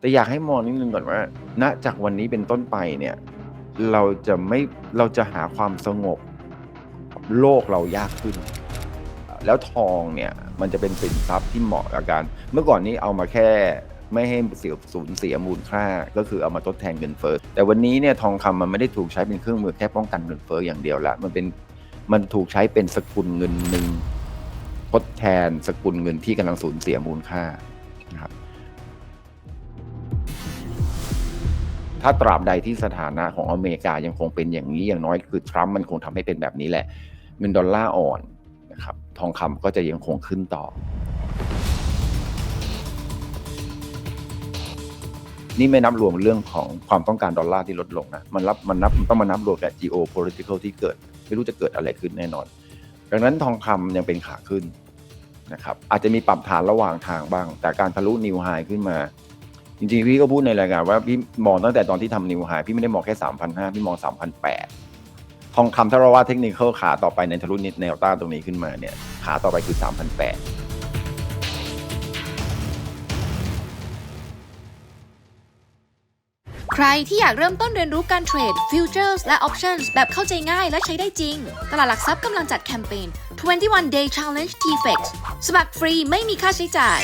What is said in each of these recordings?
แต่อยากให้มองนิดนึงก่อนว่าณจากวันนี้เป็นต้นไปเนี่ย เราจะไม่เราจะหาความสงบ โลกเรายากขึ้น แล้วทองเนี่ยมันจะเป็นสินทรัพย์ที่เหมาะกับการ เมื่อก่อนนี้เอามาแค่ไม่ให้เสียสูญเสียมูลค่า ก็คือเอามาทดแทนเงินเฟ้อแต่วันนี้เนี่ยทองคำมันไม่ได้ถูกใช้เป็นเครื่องมือแค่ป้องกันเงินเฟ้ออย่างเดียวละมันเป็นมันถูกใช้เป็นสกุลเงินหนึ่งทดแทนสกุลเงินที่กำลังสูญเสียมูลค่านะครับ ถ้าตราบใดที่สถานะของอเมริกายังคงเป็นอย่างนี้อย่างน้อยคือทรัมป์มันคงทำให้เป็นแบบนี้แหละเงินดอลลาร์อ่อนนะครับทองคำก็จะยังคงขึ้นต่อ นี่ไม่นับรวมเรื่องของความต้องการดอลลาร์ที่ลดลงนะมันรับมันนับมันต้องมานับรวมกับ geopolitical ที่เกิด ไม่รู้จะเกิดอะไรขึ้นแน่นอน ดังนั้นทองคำยังเป็นขาขึ้นนะครับอาจจะมีปรับฐานระหว่างทางบ้าง แต่การทะลุนิวไฮขึ้นมา จริงๆ พี่ก็พูดในรายการว่าพี่มองตั้งแต่ตอนที่ทำนิวไฮพี่ไม่ได้มองแค่ 3,500 พี่มอง 3,800 ทองคำถ้าเราว่าเทคนิคขาต่อไปในทะลุนิดแนวต้านตรงนี้ขึ้นมาเนี่ย ขาต่อไปคือ 3,800ใครที่อยากเริ่มต้นเรียนรู้การเทรด Futures และ Options แบบเข้าใจง่ายและใช้ได้จริง ตลาดหลักทรัพย์กำลังจัดแคมเปญ 21 Day Challenge TFX สมัครฟรีไม่มีค่าใช้จ่าย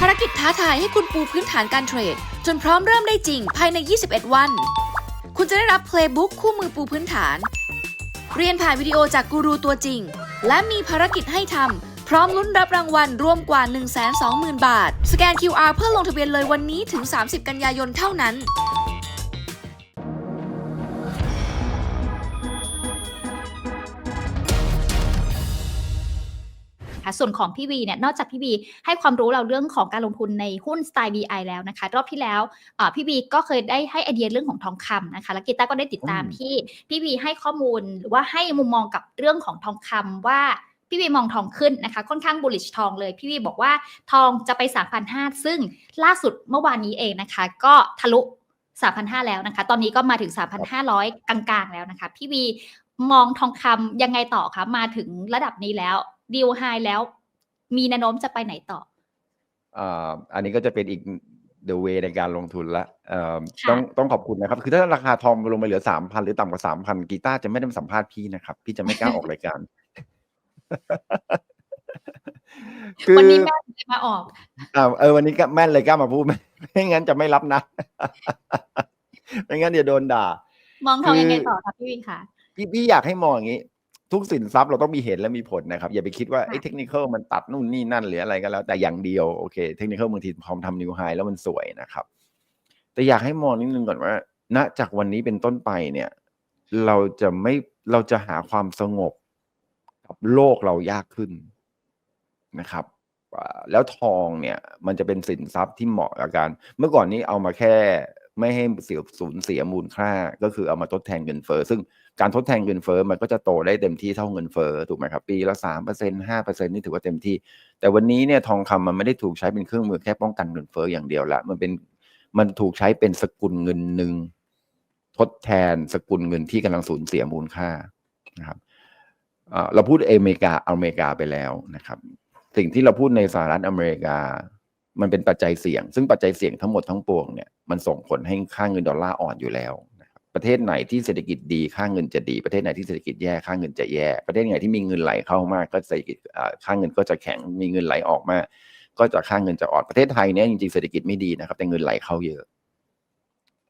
ภารกิจท้าทายให้คุณปูพื้นฐานการเทรด จนพร้อมเริ่มได้จริงภายใน 21 วัน คุณจะได้รับ Playbook คู่มือปูพื้นฐาน เรียนผ่านวิดีโอจากกูรูตัวจริง และมีภารกิจให้ทำพร้อมลุ้นรับรางวัลรวมกว่า 120,000 บาท สแกน QR เพื่อลงทะเบียนเลยวันนี้ถึง 30 กันยายนเท่านั้น คะ ส่วนของพี่วีเนี่ยนอกจากพี่วีให้ความรู้เราเรื่องของการลงทุนในหุ้นสไตล์ VI แล้วนะคะ รอบที่แล้วพี่วีก็เคยได้ให้ไอเดียเรื่องของทองคำนะคะแล้วกีตาร์ก็ได้ติดตามที่พี่วีให้ข้อมูลหรือว่าให้มุมมองกับเรื่องของทองคำว่าพี่วีมองทองขึ้นนะคะ ค่อนข้าง bullish ทองเลย พี่วีบอกว่าทองจะไป 3,500 ซึ่งล่าสุดเมื่อวานนี้เองนะคะ ก็ทะลุ 3,500 แล้วนะคะ ตอนนี้ก็มาถึง 3,500 กลางๆ แล้วนะคะ พี่วีมองทองคำยังไงต่อคะ มาถึงระดับนี้แล้ว ดีลไฮแล้ว มีแนวโน้มจะไปไหนต่ออ่าอันนี้ก็จะเป็นอีก the way ในการลงทุนละเอ่อค่ะต้องต้องขอบคุณนะครับ คือถ้าราคาทองลงไปเหลือสามพันหรือต่ำกว่าสามพันกีตาร์จะไม่ได้มาสัมภาษณ์พี่นะครับ พี่จะไม่กล้าออกรายการคือวันนี้แม่เลยมาออกอ่าเออวันนี้ก็แม่นเลยกล้ามาพูดไม่ไม่งั้นจะไม่รับนะไม่งั้นเดี๋ยวโดนด่า มองทองยังไงคือต่อคะพี่วินคะพี่พี่อยากให้มองอย่างนี้ ทุกสินทรัพย์เราต้องมีเหตุและมีผลนะครับ อย่าไปคิดว่าไอ้เทคนิคมันตัดนู่นนี่นั่นหรืออะไรก็แล้ว แต่อย่างเดียวโอเคเทคนิคบางทีพอมทำนิวไฮแล้วมันสวยนะครับ แต่อยากให้มองนิดนึงก่อนว่าณจากวันนี้เป็นต้นไปเนี่ย เราจะไม่เราจะหาความสงบกับโลกเรายากขึ้นนะครับอ่าแล้วทองเนี่ย มันจะเป็นสินทรัพย์ที่เหมาะกับการ เมื่อก่อนนี้เอามาแค่ ไม่ให้เสียสูญเสียมูลค่า ก็คือเอามาทดแทนเงินเฟ้อซึ่งการทดแทนเงินเฟ้อมันก็จะโตได้เต็มที่เท่าเงินเฟ้อถูกไหมครับ ปีละสามเปอร์เซ็นห้าเปอร์เซ็นนี่ถือว่าเต็มที่ แต่วันนี้เนี่ยทองคำมันไม่ได้ถูกใช้เป็นเครื่องมือแค่ป้องกันเงินเฟ้ออย่างเดียวละมันเป็นมันถูกใช้เป็นสกุลเงินหนึ่งทดแทนสกุลเงินที่กำลังสูญเสียมูลค่านะครับเอ่อเราพูดอเมริกาอเมริกาไปแล้วนะครับ สิ่งที่เราพูดในสหรัฐอเมริกา มันเป็นปัจจัยเสี่ยง ซึ่งปัจจัยเสี่ยงทั้งหมดทั้งปวงเนี่ยมันส่งผลให้ค่าเงินดอลลาร์อ่อนอยู่แล้วประเทศไหนที่เศรษฐกิจดีค่าเงินจะดี ประเทศไหนที่เศรษฐกิจแย่ค่าเงินจะแย่ประเทศไหนที่มีเงินไหลเข้ามากก็เศรษฐกิจค่าเงินก็จะแข็งมีเงินไหลออกมากก็จะค่าเงินจะอ่อนประเทศไทยเนี่ยจริงๆเศรษฐกิจไม่ดีนะครับ แต่เงินไหลเข้าเยอะ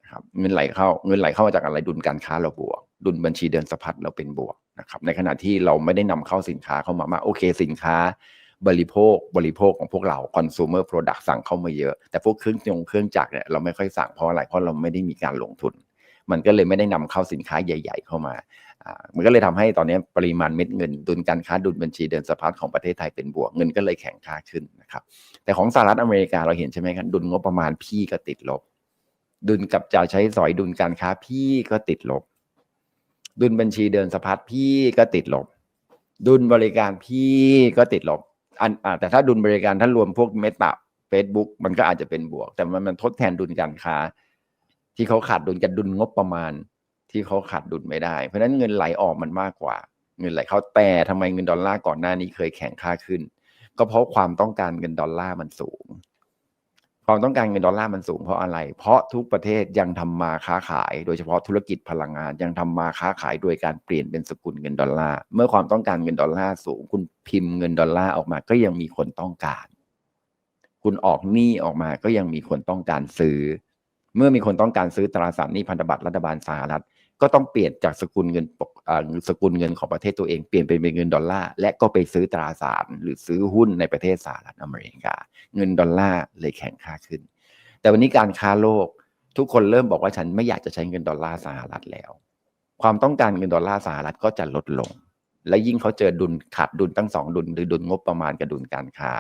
นะครับเงินไหลเข้าเงินไหลเข้ามาจากอะไรดุลการค้าเราบวก ดุลบัญชีเดินสะพัดเราเป็นบวกนะครับในขณะที่เราไม่ได้นำเข้าสินค้าเข้ามามากโอเคสินค้า บริโภคบริโภคของพวกเรา consumer product สั่งเข้ามาเยอะ แต่พวกเครื่องยงเครื่องจักรเนี่ยเราไม่ค่อยสั่งเพราะอะไรเพราะเราไม่ได้มีการลงทุน มันก็เลยไม่ได้นำเข้าสินค้าใหญ่ ๆ เข้ามามันก็เลยทำให้ตอนนี้ปริมาณเม็ดเงิน ดุลการค้าดุลบัญชีเดินสะพัดของประเทศไทยเป็นบวกเงินก็เลยแข็งค่าขึ้นนะครับ แต่ของสหรัฐอเมริกาเราเห็นใช่ไหมครับดุลงบประมาณพี่ก็ติดลบ ดุลกับจ่ายใช้สอยดุลการค้าพี่ก็ติดลบ ดุลบัญชีเดินสะพัดพี่ก็ติดลบ ดุลบริการพี่ก็ติดลบ อันอแต่ถ้าดุลบริการถ้ารวมพวกเมตา Facebook มันก็อาจจะเป็นบวก แต่มันมันทดแทนดุลการค้า ที่เขาขาดดุลกับดุลงบประมาณ ที่เขาขาดดุลไม่ได้ เพราะฉะนั้นเงินไหลออกมันมากกว่า เงินไหลเข้าแต่ทำไมเงินดอลลาร์ก่อนหน้านี้เคยแข็งค่าขึ้น ก็เพราะความต้องการเงินดอลลาร์มันสูง ความต้องการเงินดอลลาร์มันสูงเพราะอะไร เพราะทุกประเทศยังทำมาค้าขาย โดยเฉพาะธุรกิจพลังงานยังทำมาค้าขายโดยการเปลี่ยนเป็นสกุลเงินดอลลาร์ เมื่อความต้องการเงินดอลลาร์สูง คุณพิมพ์เงินดอลลาร์ออกมาก็ยังมีคนต้องการ คุณออกหนี้ออกมาก็ยังมีคนต้องการซื้อ เมื่อมีคนต้องการซื้อตราสารหนี้พันธบัตรรัฐบาลสหรัฐ ก็ต้องเปลี่ยนจากสกุลเงินปกสกุลเงินของประเทศตัวเองเปลี่ยนเป็นเงินดอลลาร์และก็ไปซื้อตราสารหรือซื้อหุ้นในประเทศสหรัฐอเมริกา เงินดอลลาร์เลยแข็งค่าขึ้น แต่วันนี้การค้าโลกทุกคนเริ่มบอกว่าฉันไม่อยากจะใช้เงินดอลลาร์สหรัฐแล้ว ความต้องการเงินดอลลาร์สหรัฐก็จะลดลง และยิ่งเขาเจอดุลขาดดุลตั้งสองดุลหรือดุลงบประมาณกับดุลการค้า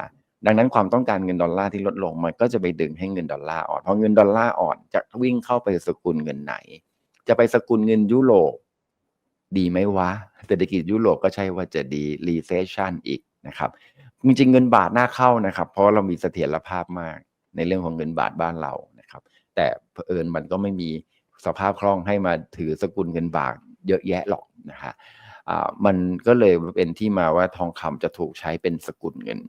ดังนั้นความต้องการเงินดอลลาร์ที่ลดลงมันก็จะไปดึงให้เงินดอลลาร์อ่อนพอเงินดอลลาร์อ่อนจะวิ่งเข้าไปสกุลเงินไหน จะไปสกุลเงินยุโรปดีไหมวะ เศรษฐกิจยุโรปก็ใช่ว่าจะดี recession อีกนะครับ จริงๆเงินบาทน่าเข้านะครับ เพราะเรามีเสถียรภาพมากในเรื่องของเงินบาทบ้านเรานะครับ แต่เผอิญมันก็ไม่มีสภาพคล่องให้มาถือสกุลเงินบาทเยอะแยะหรอกนะฮะมันก็เลยเป็นที่มาว่าทองคำจะถูกใช้เป็นสกุลเงิน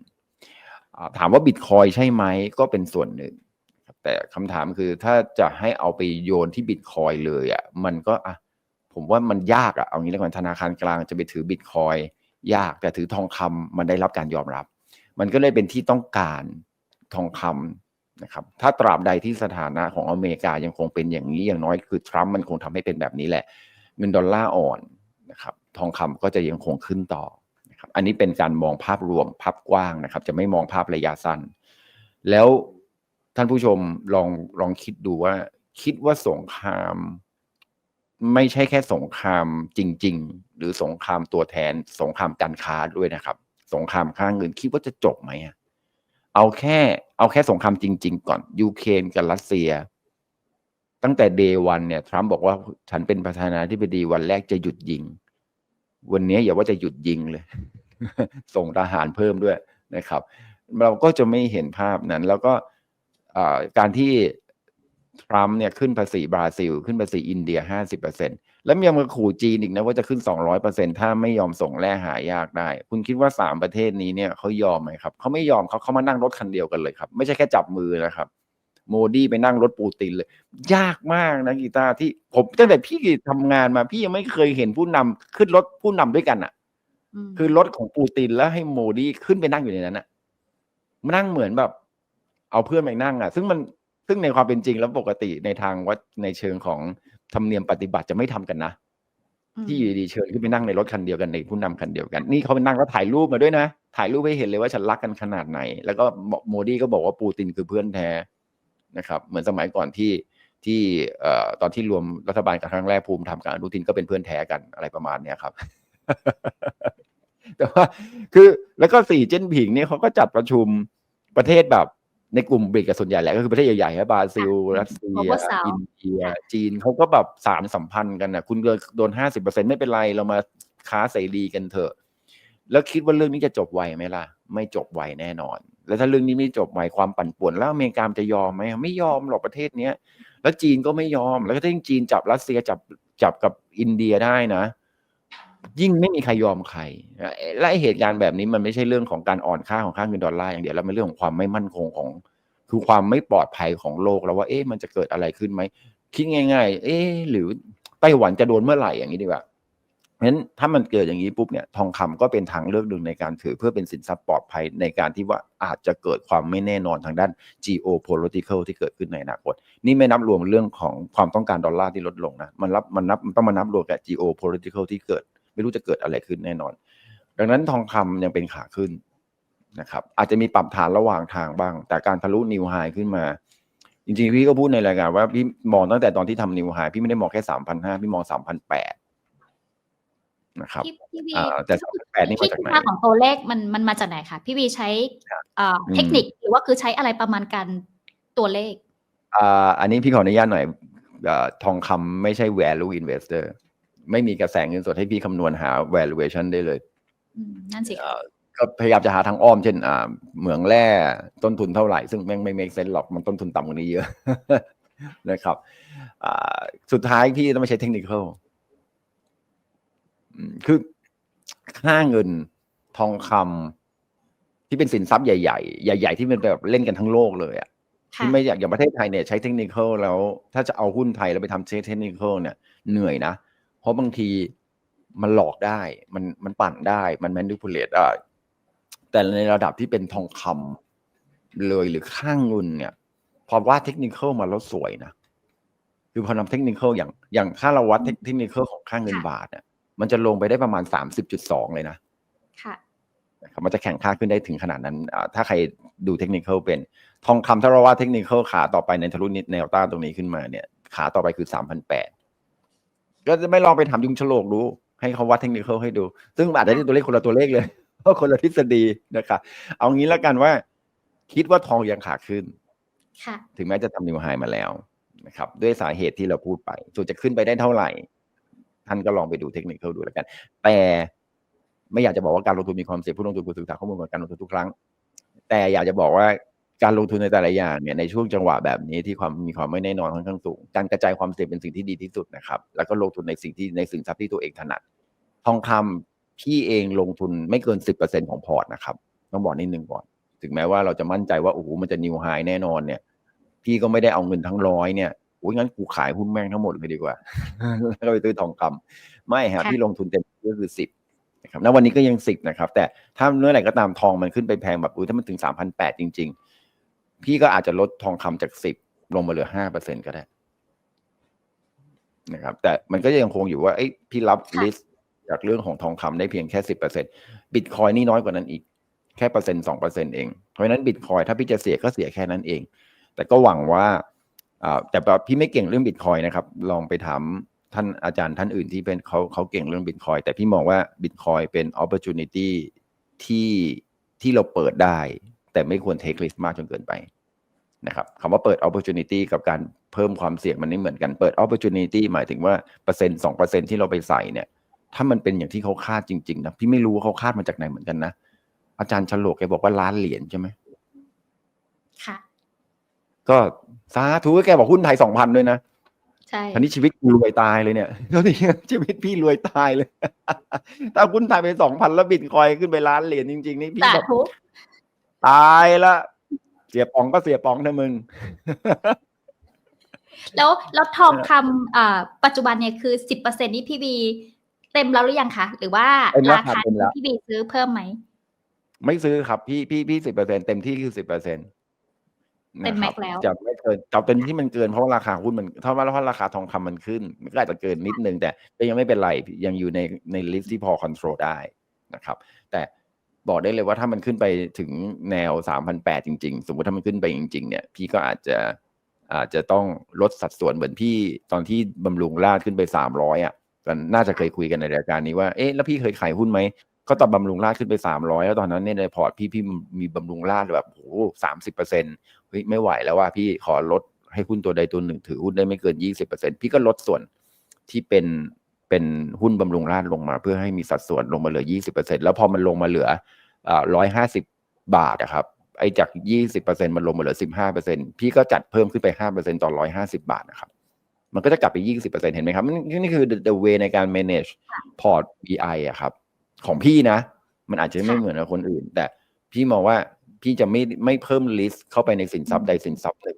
ถามว่าบิตคอยใช่ไหมก็เป็นส่วนหนึ่ง แต่คำถามคือถ้าจะให้เอาไปโยนที่บิตคอยเลยอะมันก็อะผมว่ามันยากอะเอางี้แล้วกันธนาคารกลางจะไปถือบิตคอยยากแต่ถือทองคำมันได้รับการยอมรับ มันก็เลยเป็นที่ต้องการทองคำนะครับถ้าตราบใดที่สถานะของอเมริกายังคงเป็นอย่างนี้อย่างน้อยคือทรัมป์มันคงทำให้เป็นแบบนี้แหละ เงินดอลลาร์อ่อนนะครับทองคำก็จะยังคงขึ้นต่อนะครับอันนี้เป็นการมองภาพรวมภาพกว้างนะครับ จะไม่มองภาพระยะสั้น แล้ว ท่านผู้ชมลองลองคิดดูว่า คิดว่าสงคราม ไม่ใช่แค่สงครามจริง ๆ หรือสงครามตัวแทน สงครามการค้าด้วยนะครับ สงครามข้างเงินคิดว่าจะจบไหมเอาแค่ เอาแค่สงครามจริง ๆ ก่อนยูเครนกับรัสเซีย ตั้งแต่เดย์วันเนี่ยทรัมป์บอกว่าฉันเป็นประธานาธิบดีวันแรกจะหยุดยิง วันนี้อย่าว่าจะหยุดยิงเลย ส่งทหารเพิ่มด้วยนะครับ เราก็จะไม่เห็นภาพนั้นแล้วก็ การที่ทรัมป์เนี่ยขึ้นภาษีบราซิล ขึ้นภาษีอินเดียห้าสิบเปอร์เซ็นแล้วยังมาขู่จีนอีกนะว่าจะขึ้นสองร้อยเปอร์เซ็นถ้าไม่ยอมส่งแร่หายากได้ คุณคิดว่าสามประเทศนี้เนี่ยเขายอมไหมครับเขาไม่ยอมเขาเขามานั่งรถคันเดียวกันเลยครับ ไม่ใช่แค่จับมือนะครับ โมดีไปนั่งรถปูตินเลย ยากมากนะกีตาร์ที่ผมตั้งแต่พี่ทำงานมาพี่ยังไม่เคยเห็นผู้นำขึ้นรถผู้นำด้วยกันอะมคือรถของปูตินแล้วให้โมดีขึ้นไปนั่งอยู่ในนั้นอะมานั่งเหมือนแบบ เอาเพื่อนไปนั่งอะ ซึ่งมันซึ่งในความเป็นจริงแล้วปกติในทางวัดในเชิงของธรรมเนียมปฏิบัติจะไม่ทำกันนะที่อยู่ดีๆเชิญขึ้นไปนั่งในรถคันเดียวกันในผู้นำคันเดียวกัน นี่เขาไปนั่งแล้วถ่ายรูปมาด้วยนะ ถ่ายรูปให้เห็นเลยว่าฉันรักกันขนาดไหน แล้วก็โมดีก็บอกว่าปูตินคือเพื่อนแท้นะครับ เหมือนสมัยก่อนที่ที่เอ่อตอนที่รวมรัฐบาลกับครั้งแรกภูมิธรรมกับอนุทินก็เป็นเพื่อนแท้กันอะไรประมาณเนี้ยครับ แต่ว่าคือแล้วก็สี่เจิ้นผิงเนี่ยเขาก็จัดประชุมประเทศแบบ ในกลุ่มบริกกับส่วนใหญ่แหละก็คือประเทศใหญ่ๆครับบราซิล รัสเซีย Global South อินเดีย จีนเขาก็แบบสารสัมพันธ์กันนะคุณโดนห้าสิบเปอร์เซ็นไม่เป็นไร เรามาค้าเสรีกันเถอะ แล้วคิดว่าเรื่องนี้จะจบไวไหมล่ะ ไม่จบไวแน่นอน แล้วถ้าเรื่องนี้ไม่จบไวความปั่นป่วน แล้วอเมริกาจะยอมไหมไม่ยอมหรอกประเทศเนี้ย แล้วจีนก็ไม่ยอม แล้วก็ถ้ายิ่งจีนจับรัสเซียจับจับกับอินเดียได้นะ ยิ่งไม่มีใครยอมใครและเหตุการณ์แบบนี้มันไม่ใช่เรื่องของการอ่อนค่าของค่าเงินดอลลาร์อย่างเดียวแล้วมันเรื่องของความไม่มั่นคงของ คือความไม่ปลอดภัยของโลกแล้วว่าเอ๊ะมันจะเกิดอะไรขึ้นไหมคิดง่าย ๆ เอ๊ะหรือไต้หวันจะโดนเมื่อไหร่อย่างนี้ดีกว่าเพราะฉะนั้นถ้ามันเกิดอย่างนี้ปุ๊บเนี่ยทองคำก็เป็นทางเลือกหนึ่งในการถือเพื่อเป็นสินทรัพย์ปลอดภัยในการที่ว่าอาจจะเกิดความไม่แน่นอนทางด้าน geopolitical ที่เกิดขึ้นในอนาคต นี่ไม่นับรวมเรื่องของความต้องการดอลลาร์ที่ลดลงนะมันรับมันนับมันต้องมานับรวมกับ geopolitical ที่เกิด ไม่รู้จะเกิดอะไรขึ้นแน่นอน ดังนั้นทองคำยังเป็นขาขึ้นนะครับ อาจจะมีปรับฐานระหว่างทางบ้าง แต่การทะลุนิวไฮขึ้นมา จริงๆ พี่ก็พูดในรายการว่าพี่มองตั้งแต่ตอนที่ทำนิวไฮพี่ไม่ได้มองแค่สามพันห้าพี่มองสามพันแปดนะครับพี่พี่วีอ่าแต่3,800นี่มาจากไหนที่มาของตัวเลขมันมันมาจากไหนคะพี่วีใช้เอ่อเทคนิคหรือว่าคือใช้อะไรประมาณการตัวเลขอ่าอันนี้พี่ขออนุญาตหน่อยอาทองคำไม่ใช่ value investor ไม่มีกระแสเงินสดให้พี่คำนวณหา valuation ได้เลยอืมนั่นสิเอ่อก็พยายามจะหาทางอ้อมเช่นอ่าเหมืองแร่ต้นทุนเท่าไหร่ ซึ่งแม่งไม่ make sense หรอกมันต้นทุนต่ำกว่านี้เยอะนะครับอ่าสุดท้ายพี่ต้องไม่ใช้เทคนิคอืมคือค่าเงินทองคำที่เป็นสินทรัพย์ใหญ่ๆ ใหญ่ ๆ ที่มันแบบเล่นกันทั้งโลกเลยอะค่ะที่ไม่อยากอย่างประเทศไทยเนี่ยใช้เทคนิคแล้ว ถ้าจะเอาหุ้นไทยแล้วไปทำเทคนิคเนี่ยเหนื่อยนะ เพราะบางทีมันหลอกได้ มันมันปั่นได้ มันแมนิพูเลตได้ แต่ในระดับที่เป็นทองคำเลยหรือข้างเงินเนี่ย พอว่าเทคนิคมาแล้วสวยนะ คือพอนำเทคนิคอย่างอย่างค่าเราวัดเทคนิคของค่างเงินค่ะบาทเนี่ย มันจะลงไปได้ประมาณสามสิบจุดสองเลยนะค่ะนะครับมันจะแข่งค่าขึ้นได้ถึงขนาดนั้นอ่าถ้าใครดูเทคนิคเป็น ทองคำถ้าเราว่าเทคนิคขาต่อไปในทะลุนิดแนวต้านตรงนี้ขึ้นมาเนี่ย ขาต่อไปคือสามพันแปด ก็จะไม่ลองไปถามยุงฉลกดูให้เขาวัดเทคนิคให้ดู ซึ่งอาจจะได้ตัวเลขคนละตัวเลขเลยเพราะคนละทฤษฎีนะครับเอางี้แล้วกันว่า คิดว่าทองยังขาขึ้นค่ะถึงแม้จะทำนิวไฮมาแล้วนะครับ ด้วยสาเหตุที่เราพูดไปส่วนจะขึ้นไปได้เท่าไหร่ ท่านก็ลองไปดูเทคนิคดูแล้วกัน แต่ไม่อยากจะบอกว่าการลงทุนมีความเสี่ยงผู้ลงทุนควรศึกษาข้อมูลก่อนการลงทุนทุกครั้ง แต่อยากจะบอกว่า การลงทุนในแต่ละอย่างเนี่ยในช่วงจังหวะแบบนี้ที่ความมีความไม่แน่นอนค่อนข้างสูง การกระจายความเสี่ยงเป็นสิ่งที่ดีที่สุดนะครับ แล้วก็ลงทุนในสิ่งที่ในสินทรัพย์ที่ตัวเองถนัด ทองคำพี่เองลงทุนไม่เกินสิบเปอร์เซ็นของพอร์ตนะครับ ต้องบอกนิดนึงก่อน ถึงแม้ว่าเราจะมั่นใจว่าโอ้โหมันจะนิวไฮแน่นอนเนี่ย พี่ก็ไม่ได้เอาเงินทั้งร้อยเนี่ยโอ้ยงั้นกูขายหุ้นแม่งทั้งหมดเลยดีกว่าแล้วก็ไปซื้อทองคำไม่ฮะค่ะพี่ลงทุนเต็มที่ก็คือสิบนะครับณวันนี้ก็ยังสิบนะครับ แต่ถ้าเมื่อไหร่ก็ตามทองมันขึ้นไปแพงแบบอุ้ยถ้ามันถึงสามพันแปดจริง ๆ พี่ก็อาจจะลดทองคำจากสิบลงมาเหลือห้าเปอร์เซ็นก็ได้นะครับ แต่มันก็ยังคงอยู่ว่าเอ้ยพี่รับค่ะลิสต์จากเรื่องของทองคำได้เพียงแค่สิบเปอร์เซ็นบิตคอยนี่น้อยกว่านั้นอีก แค่เปอร์เซ็นต์สองเปอร์เซ็นเองเพราะฉะนั้นบิตคอยถ้าพี่จะเสียก็เสียแค่นั้นเอง แต่ก็หวังว่าอ่าแต่แบบพี่ไม่เก่งเรื่องบิตคอยนะครับ ลองไปถามท่านอาจารย์ท่านอื่นที่เป็นเขาเขาเก่งเรื่องบิตคอยแต่พี่มองว่าบิตคอยเป็น opportunity ที่ที่เราเปิดได้ แต่ไม่ควร take risk มากจนเกินไป นะครับคำว่าเปิด opportunity กับการเพิ่มความเสี่ยงมันไม่เหมือนกันเปิด opportunity หมายถึงว่าเปอร์เซ็นต์สองเปอร์เซ็นที่เราไปใส่เนี่ย ถ้ามันเป็นอย่างที่เขาคาดจริงๆนะพี่ไม่รู้ว่าเขาคาดมาจากไหนเหมือนกันนะอาจารย์ฉลกแกบอกว่าล้านเหรียญใช่ไหมค่ะ ก็สาธุแกบอกหุ้นไทยสองพันด้วยนะใช่ทันนี้ชีวิตกูรวยตายเลยเนี่ยแล้วนี่ชีวิตพี่รวยตายเลยถ้าหุ้นไทยไปสองพันแล้วบิตคอยขึ้นไปล้านเหรียญจริงๆนี่พี่สาแบบธุตายละเสียปองก็เสียปองนะมึง แล้วแล้วทองคำอ่าปัจจุบันเนี่ยคือสิบเปอร์เซ็นนี่พี่บีเต็มแล้วหรือยังคะหรือว่าเต็มแล้วราครับคาเต็มแล้วที่พี่บีซื้อเพิ่มไหมไม่ซื้อครับพี่พี่พี่สิบเปอร์เซ็นเต็มที่คือสิบเปอร์เซ็นต์เต็มแม็กซ์แล้วจะไม่เกินจะเป็นที่มันเกินเพราะว่าราคาหุ้นมันถ้าว่าเพราะราคาทองคำมันขึ้นมันก็อาจจะเกินนิดนึงแต่ก็ยังไม่เป็นไรยังอยู่ในในลิสต์ที่พอคอนโทรลได้นะครับ แต่ บอกได้เลยว่าถ้ามันขึ้นไปถึงแนวสามพันแปดจริง ๆ สมมติถ้ามันขึ้นไปจริง ๆ เนี่ย พี่ก็อาจจะอาจจะต้องลดสัดส่วนเหมือนพี่ตอนที่บำรุงราดขึ้นไปสามร้อยอะก็น่าจะเคยคุยกันในรายการนี้ว่า เอ๊ะ แล้วพี่เคยขายหุ้นไหม ก็ตอนบำรุงราดขึ้นไปสามร้อยแล้วตอนนั้นเนี่ยในพอร์ตพี่พี่มีบำรุงราดแบบโอ้สามสิบเปอร์เซ็นเฮ้ยไม่ไหวแล้วว่าพี่ขอลดให้หุ้นตัวใดตัวหนึ่งถือหุ้นได้ไม่เกินยี่สิบเปอร์เซ็นพี่ก็ลดส่วนที่เป็น เป็นหุ้นบำรุงราดลงมาเพื่อให้มีสัดส่วนลงมาเหลือยี่สิบเปอร์เซ็นแล้วพอมันลงมาเหลืออ่าร้อยห้าสิบบาทอะครับไอ้จากยี่สิบเปอร์เซ็นมันลงมาเหลือสิบห้าเปอร์เซ็นพี่ก็จัดเพิ่มขึ้นไปห้าเปอร์เซ็นต่อร้อยห้าสิบาทนะครับ มันก็จะกลับไปยี่สิบเปอร์เซ็นเห็นไหมครับ นี่นี่คือ the, the way ในการ manage พอร์ต BI อะครับ ของพี่นะ มันอาจจะไม่ค่ะเหมือนกับคนอื่น แต่พี่มองว่าพี่จะไม่ไม่เพิ่มลิสต์เข้าไปในสินทรัพย์ใดสินทรัพย์หนึ่ง